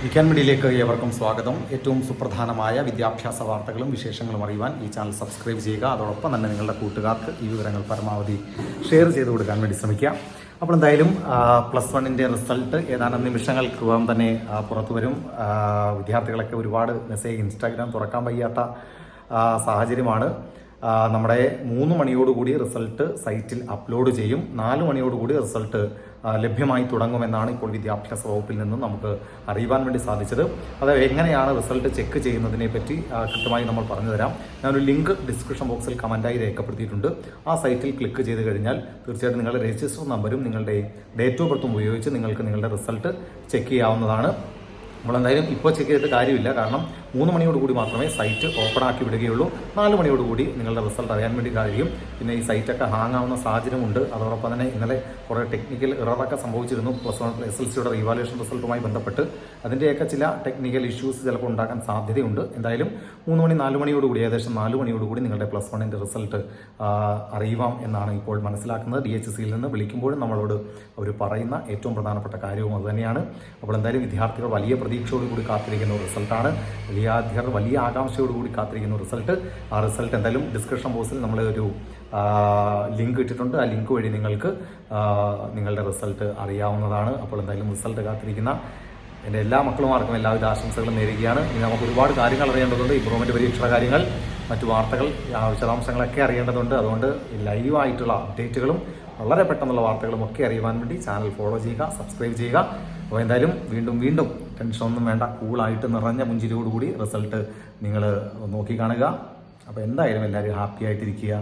വിക്കാൻ മീഡിയയിലേക്ക് ഏവർക്കും സ്വാഗതം. ഏറ്റവും സുപ്രധാനമായ വിദ്യാഭ്യാസ വാർത്തകളും വിശേഷങ്ങളും അറിയുവാൻ ഈ ചാനൽ സബ്സ്ക്രൈബ് ചെയ്യുക. അതോടൊപ്പം തന്നെ നിങ്ങളുടെ കൂട്ടുകാർക്ക് ഈ വിവരങ്ങൾ പരമാവധി ഷെയർ ചെയ്ത് കൊടുക്കാൻ വേണ്ടി ശ്രമിക്കുക. അപ്പോൾ എന്തായാലും പ്ലസ് വണ്ണിന്റെ റിസൾട്ട് ഏതാനും നിമിഷങ്ങൾക്കകം തന്നെ പുറത്തു വരും. വിദ്യാർത്ഥികളൊക്കെ ഒരുപാട് മെസ്സേജ് ഇൻസ്റ്റാഗ്രാം തുറക്കാൻ വയ്യാത്ത സാഹചര്യമാണ്. നമ്മുടെ മൂന്ന് മണിയോടുകൂടി റിസൾട്ട് സൈറ്റിൽ അപ്ലോഡ് ചെയ്യും. നാല് മണിയോടുകൂടി റിസൾട്ട് ലഭ്യമായി തുടങ്ങുമെന്നാണ് ഇപ്പോൾ വിദ്യാഭ്യാസ വകുപ്പിൽ നിന്നും നമുക്ക് അറിയുവാൻ വേണ്ടി സാധിച്ചത്. അത് എങ്ങനെയാണ് റിസൾട്ട് ചെക്ക് ചെയ്യുന്നതിനെ പറ്റി കൃത്യമായി നമ്മൾ പറഞ്ഞു തരാം. ഞാനൊരു ലിങ്ക് ഡിസ്ക്രിപ്ഷൻ ബോക്സിൽ കമന്റായി രേഖപ്പെടുത്തിയിട്ടുണ്ട്. ആ സൈറ്റിൽ ക്ലിക്ക് ചെയ്ത് കഴിഞ്ഞാൽ തീർച്ചയായിട്ടും നിങ്ങളുടെ രജിസ്റ്റർ നമ്പരും നിങ്ങളുടെ ഡേറ്റ് ഓഫ് ബർത്തും ഉപയോഗിച്ച് നിങ്ങൾക്ക് നിങ്ങളുടെ റിസൾട്ട് ചെക്ക് ചെയ്യാവുന്നതാണ്. നമ്മൾ എന്തായാലും ഇപ്പോൾ ചെക്ക് ചെയ്തിട്ട് കാര്യമില്ല. കാരണം മൂന്ന് മണിയോട് കൂടി മാത്രമേ സൈറ്റ് ഓപ്പൺ ആക്കി വിടുകയുള്ളൂ. നാല് മണിയോട് കൂടി നിങ്ങളുടെ റിസൾട്ട് അറിയാൻ വേണ്ടി കഴിയും പിന്നെ ഈ സൈറ്റൊക്കെ ഹാങ് ആവുന്ന സാഹചര്യമുണ്ട്. അതോടൊപ്പം തന്നെ ഇന്നലെ കുറേ ടെക്നിക്കൽ ഇററൊക്കെ സംഭവിച്ചിരുന്നു. പ്ലസ് വൺ എസ് എൽ സിയുടെ റീവാലുവേഷൻ റിസൾട്ടുമായി ബന്ധപ്പെട്ട്. അതിന്റെയൊക്കെ ചില ടെക്നിക്കൽ ഇഷ്യൂസ് ചിലപ്പോൾ ഉണ്ടാക്കാൻ സാധ്യതയുണ്ട്. എന്തായാലും മൂന്ന് മണി നാല് മണിയോട് കൂടി ഏകദേശം നാല് മണിയോട് കൂടി നിങ്ങളുടെ പ്ലസ് വണ്ണിന്റെ റിസൾട്ട് അറിയുവാം എന്നാണ് ഇപ്പോൾ മനസ്സിലാക്കുന്നത്. ഡി എച്ച് സിയിൽ നിന്ന് വിളിക്കുമ്പോഴും നമ്മളോട് അവർ പറയുന്ന ഏറ്റവും പ്രധാനപ്പെട്ട കാര്യവും അതുതന്നെയാണ് അപ്പോൾ എന്തായാലും വിദ്യാർത്ഥികൾ വലിയ പ്രതീക്ഷയോടുകൂടി കാത്തിരിക്കുന്ന റിസൾട്ടാണ്. വലിയ അധ്യാപകർ വലിയ ആകാംക്ഷയോടുകൂടി കാത്തിരിക്കുന്ന റിസൾട്ട്. ആ റിസൾട്ട് എന്തായാലും ഡിസ്ക്രിപ്ഷൻ ബോക്സിൽ നമ്മൾ ഒരു ലിങ്ക് ഇട്ടിട്ടുണ്ട്. ആ ലിങ്ക് വഴി നിങ്ങൾക്ക് നിങ്ങളുടെ റിസൾട്ട് അറിയാവുന്നതാണ്. അപ്പോൾ എന്തായാലും റിസൾട്ട് കാത്തിരിക്കുന്ന എന്റെ എല്ലാ മക്കളുമാർക്കും എല്ലാവിധ ആശംസകളും നേരുകയാണ്. ഇനി നമുക്ക് ഒരുപാട് കാര്യങ്ങൾ അറിയേണ്ടതുണ്ട്. ഇമ്പ്രൂവ്മെന്റ് പരീക്ഷയുടെ കാര്യങ്ങൾ മറ്റു വാർത്തകൾ വിശദാംശങ്ങളൊക്കെ അറിയേണ്ടതുണ്ട്. അതുകൊണ്ട് ലൈവായിട്ടുള്ള അപ്ഡേറ്റുകളും വളരെ പെട്ടെന്നുള്ള വാർത്തകളും ഒക്കെ അറിയുവാൻ വേണ്ടി ചാനൽ ഫോളോ ചെയ്യുക സബ്സ്ക്രൈബ് ചെയ്യുക. അപ്പോൾ എന്തായാലും വീണ്ടും വീണ്ടും ടെൻഷനൊന്നും വേണ്ട കൂളായിട്ട് നിറഞ്ഞ പുഞ്ചിരിയോടുകൂടി റിസൾട്ട് നിങ്ങൾ നോക്കി കാണുക. അപ്പോൾ എന്തായാലും എല്ലാവരും ഹാപ്പി ആയിട്ടിരിക്കുക.